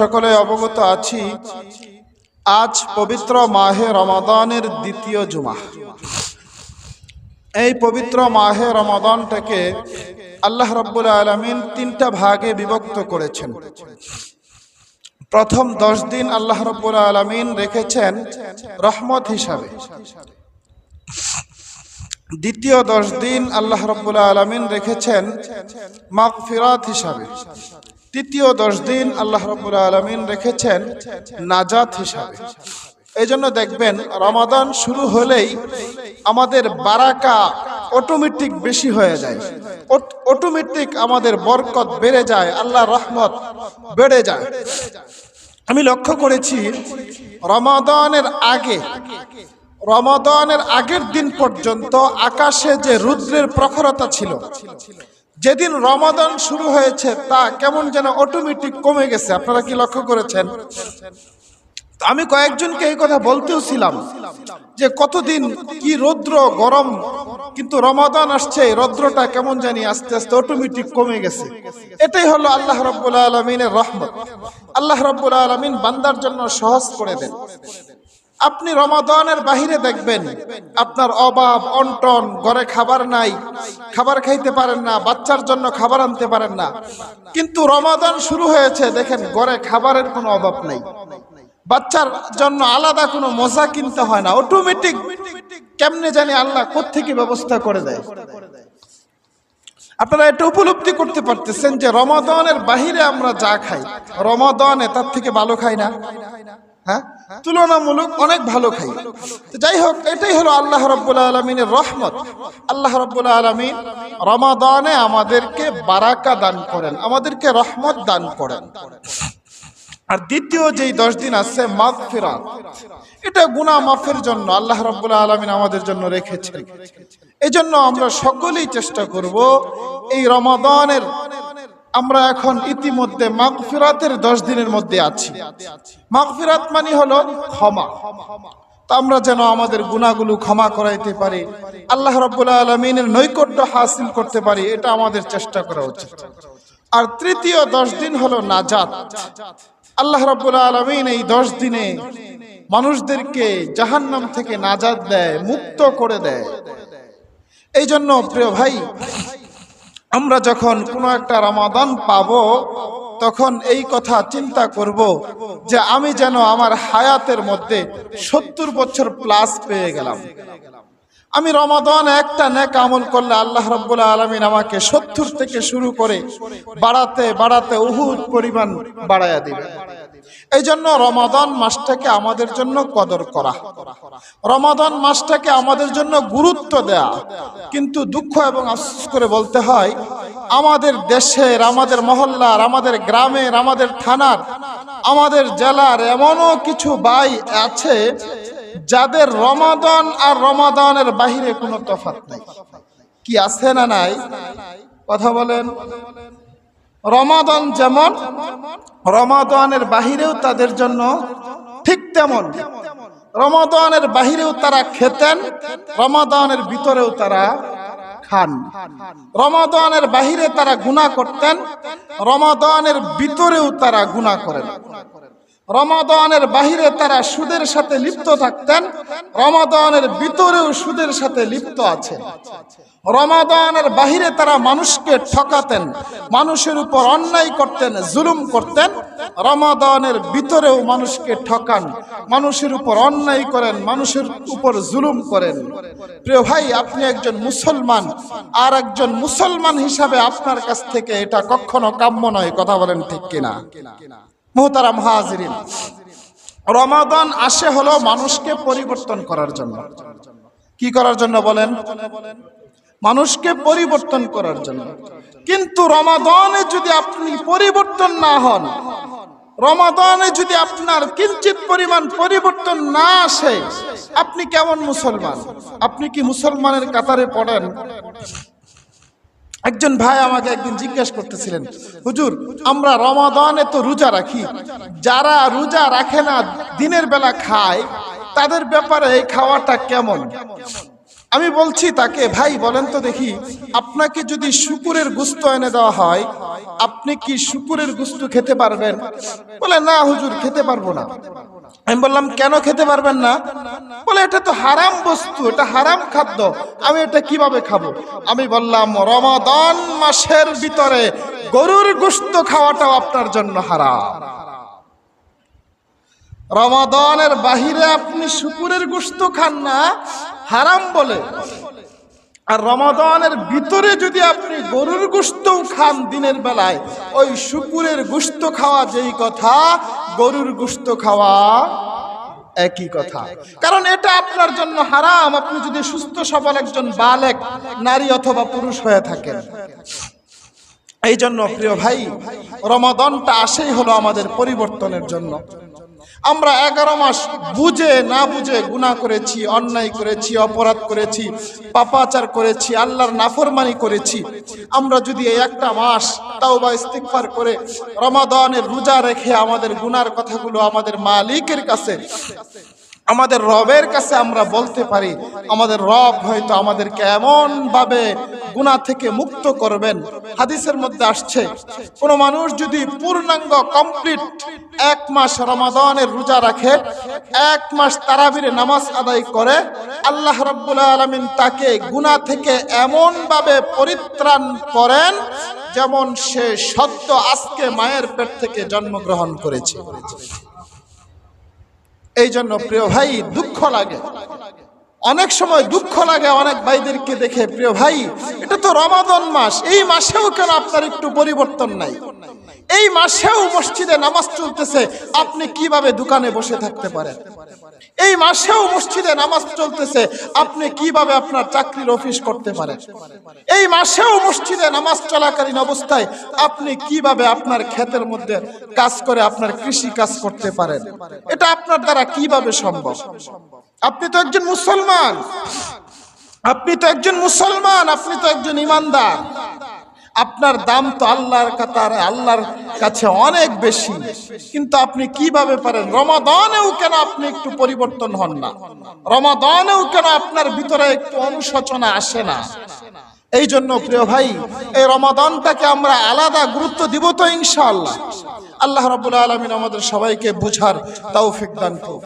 সকলে অবগত আছি, আজ পবিত্র মাহে রমাদানের দ্বিতীয় জুমা এই পবিত্র মাহে রমাদানটাকে আল্লাহ রব্বুল আলমিন তিনটা ভাগে বিভক্ত করেছেন। প্রথম দশ দিন আল্লাহ রব্বুল আলমিন রেখেছেন রহমত হিসাবে। দ্বিতীয় দশ দিন আল্লাহ রব্বুল আলমিন রেখেছেন মাগফিরাত হিসাবে। তৃতীয় দশ দিন আল্লাহ রব্বুল আলমিন রেখেছেন নাজাত হিসাবে। এই জন্য দেখবেন রমাদান শুরু হলেই আমাদের বারাকা অটোমেটিক বেশি হয়ে যায়। অটোমেটিক আমাদের বরকত বেড়ে যায় আল্লাহ রহমত বেড়ে যায়। আমি লক্ষ্য করেছি, রমাদানের আগে, রমাদানের আগের দিন পর্যন্ত আকাশে যে রুদ্রের প্রখরতা ছিল যেদিন রমাদান শুরু হয়েছে, তা কেমন যেন অটোমেটিক কমে গেছে। আপনারা কি লক্ষ্য করেছেন? আমি কয়েকজনকে এই কথা বলতেও ছিলাম যে কতদিন কি রৌদ্র, গরম, কিন্তু রমাদান আসছে রৌদ্রটা কেমন জানি আস্তে আস্তে অটোমেটিক কমে গেছে। এটাই হলো আল্লাহ রব্বুল আলমিনের রহমত। আল্লাহ রব্বুল আলমিন বান্দার জন্য সহজ করে দেন। আপনি রমাদানের বাহিরে দেখবেন, আপনার অভাব, অন্টন, ঘরে খাবার নাই, খাবার খাইতে পারেন না, বাচ্চার জন্য খাবার আনতে পারেন না। কিন্তু রমাদান শুরু হয়েছে, দেখেন, ঘরে খাবারের কোনো অভাব নেই। বাচ্চার জন্য আলাদা কোনো মজা কিনতে হয় না অটোমেটিক কেমনে জানি আল্লাহ কোথেকে ব্যবস্থা করে দেয়। আপনারা এটা উপলব্ধি করতে পারতেছেন যে রমাদানের বাহিরে আমরা যা খাই, রমাদানে তার থেকে ভালো খাই না। হ্যাঁ? তুলনামূলক অনেক ভালো খাই। যাই হোক, এটাই হলো আল্লাহ রব্বুল আলমিনের রহমত। আল্লাহ রব্বুল আলমিন রমাদানে আমাদেরকে বারাকা দান করেন, আমাদেরকে রহমত দান করেন। আর দ্বিতীয় যেই দশ দিন আছে মাঘ ফেরাত এটা গুনা মাফের জন্য আল্লাহ রব্বুল আলমিন আমাদের জন্য রেখেছেন। এই জন্য আমরা সকলেই চেষ্টা করব এই রমাদানের আমরা এখন ইতিমধ্যে মাগফিরাতের দশ দিনের মধ্যে আছি। মাগফিরাত মানে হলো ক্ষমা। তা আমরা যেন আমাদের গুণাগুলো ক্ষমা করাইতে পারি, আল্লাহ রব্বুল্লাহ আলমিনের নৈকট্য হাসিল করতে পারি, এটা আমাদের চেষ্টা করা উচিত। আর তৃতীয় দশ দিন হলো নাজাত। আল্লাহ রব্বুল্লাহ আলমিন এই দশ দিনে মানুষদেরকে জাহান্নাম থেকে নাজাত দেয়, মুক্ত করে দেয়। এই জন্য প্রিয় ভাই আমরা যখন কোনো একটা রমাদান পাব, তখন এই কথা চিন্তা করব যে আমি যেন আমার হায়াতের মধ্যে সত্তর বছর প্লাস পেয়ে গেলাম। আমি রমাদান একটা নেক আমল করলে আল্লাহ রব্বুল্লাহ আলমিন আমাকে সত্তর থেকে শুরু করে বাড়াতে বাড়াতে উহুদ পরিমাণ বাড়াইয়া দিবে এই জন্য রমাদান মাসটাকে আমাদের জন্য কদর করা। রমাদান মাসটাকে আমাদের জন্য গুরুত্ব দেয়া। কিন্তু দুঃখ এবং আফসোস করে বলতে হয়, আমাদের দেশের, আমাদের মহল্লার, আমাদের গ্রামের, আমাদের থানার, আমাদের জেলার এমনও কিছু ভাই আছে যাদের রমাদান আর রমাদানের বাহিরে কোনো তফাৎ নাই। কি আছে না নাই? কথা বলেন। রমাদান যেমন, রমাদানের বাহিরেও তাদের জন্য ঠিক তেমন। রমাদানের বাহিরেও তারা খেতেন, রমাদানের ভিতরেও তারা খান। রমাদানের বাহিরে তারা গুণা করতেন, রমাদানের ভিতরেও তারা গুণা করেন। রমাদানের বাহিরে তারা সুদের সাথে লিপ্ত থাকতেন, রমাদানের ভিতরেও সুদের সাথে লিপ্ত আছে রমাদানের বাহিরে তারা মানুষকে ঠকাতেন, মানুষের উপর অন্যায় করতেন, জুলুম করতেন, রমাদানের ভিতরেও মানুষকে ঠকান, মানুষের উপর অন্যায় করেন, মানুষের উপর জুলুম করেন। প্রিয় ভাই, আপনি একজন মুসলমান, আর একজন মুসলমান হিসাবে আপনার কাছ থেকে এটা কখনো কাম্য নয়, কথা বলেন ঠিক কিনা? মোহতারা মহাজিরিন রমাদান আসে হলো মানুষকে পরিবর্তন করার জন্য। কি করার জন্য বলেন? মানুষকে পরিবর্তন করার জন্য। কিন্তু রমাদানে যদি আপনি পরিবর্তন না হন, রমাদানে যদি আপনার কিঞ্চিত পরিমাণ পরিবর্তন না আসে, আপনি কেমন মুসলমান? আপনি কি মুসলমানের কাতারে পড়েন? একজন ভাই আমাকে একদিন জিজ্ঞেস করতেছিলেন, হুজুর, আমরা রমাদানে তো রোজা রাখি। যারা রোজা রাখে না, দিনের বেলা খায়, তাদের ব্যাপারে এই খাওয়াটা কেমন? আমি বলছি তাকে, ভাই, বলেন তো দেখি, আপনাকে যদি শুকুরের গুস্ত এনে দেওয়া হয়, আপনি কি শুকুরের গুস্ত খেতে পারবেন? বলে, না, হুজুর, খেতে পারব না। আমি বললাম, কেন খেতে পারবেন না? বলে, এটা তো হারাম বস্তু, এটা হারাম খাদ্য, আমি এটা কীভাবে খাব? আমি বললাম, রমাদান মাসের ভিতরে গরুর গুস্ত খাওয়াটাও আপনার জন্য হারাম। রমাদানের বাহিরে আপনি শুকুরের গুস্ত খান না হারাম বলে। আর রমাদানের ভিতরে যদি আপনি গরুর গুস্তও খান দিনের বেলায়, ওই শুকুরের গুস্ত খাওয়া যেই কথা, গরুর গুস্ত খাওয়া একই কথা। কারণ এটা আপনার জন্য হারাম। আপনি যদি সুস্থ সবল একজন বালেক, নারী অথবা পুরুষ হয়ে থাকেন। এই জন্য প্রিয় ভাই, রমাদনটা আসেই হলো আমাদের পরিবর্তনের জন্য। আমরা এগারো মাস বুঝে না বুঝে গুনাহ করেছি, অন্যায় করেছি, অপরাধ করেছি, পাপাচার করেছি, আল্লাহর নাফরমানি করেছি। আমরা যদি এই একটা মাস তাও বা ইস্তিকফার করে রমাদনের রোজা রেখে আমাদের গুনার কথাগুলো আমাদের মালিকের কাছে, আমাদের রবের কাছে আমরা বলতে পারি, আমাদের রব হয়তো আমাদেরকে এমন গুনাহ থেকে মুক্ত করবেন। হাদিসের মধ্যে আসছে, কোন মানুষ যদি পূর্ণাঙ্গ কমপ্লিট এক মাস রমাদানের রোজা রাখে, এক মাস তারাবিরে নামাজ আদায় করে, আল্লাহ রাব্বুল আলামিন তাকে গুনাহ থেকে এমন ভাবে পরিত্রাণ করেন যেমন সে সত্য আজকে মায়ের পেট থেকে জন্মগ্রহণ করেছে। এই জন্য প্রিয় ভাই, দুঃখ লাগে। অনেক সময় দুঃখ লাগে অনেক ভাইদেরকে দেখে, প্রিয় ভাই তো রমাদন মাস, এই মাসেও কেন আপনার একটু পরিবর্তন নাই? এই মাসেও মসজিদে নামাজ চলতেছে, আপনি কীভাবে দোকানে বসে থাকতে পারেন? এই মাসেও মসজিদে নামাজ চলতেছে, আপনি কীভাবে আপনার চাকরির অফিস করতে পারেন? এই মাসেও মসজিদে নামাজ চলাকালীন অবস্থায় আপনি কীভাবে আপনার ক্ষেতের মধ্যে কাজ করে আপনার কৃষি কাজ করতে পারেন? এটা আপনার দ্বারা কীভাবে সম্ভব? আপনি তো একজন মুসলমান। আপনি তো একজন মুসলমান, আপনি তো একজন ইমানদার। আপনার দাম তো আল্লাহর কাতার, আল্লাহর কাছে অনেক বেশি। কিন্তু আপনি কীভাবে পারেন? রমাদানেও কেন আপনি একটু পরিবর্তন হন না? রমাদানেও কেন আপনার ভিতরে একটু অনুশোচনা আসে না? এই জন্য প্রিয় ভাই, এই রমাদানটাকে আমরা আলাদা গুরুত্ব দিব তো ইনশাআল্লাহ। আল্লাহ রাব্বুল আলামিন আমাদের সবাইকে বুঝার তৌফিক দান করুন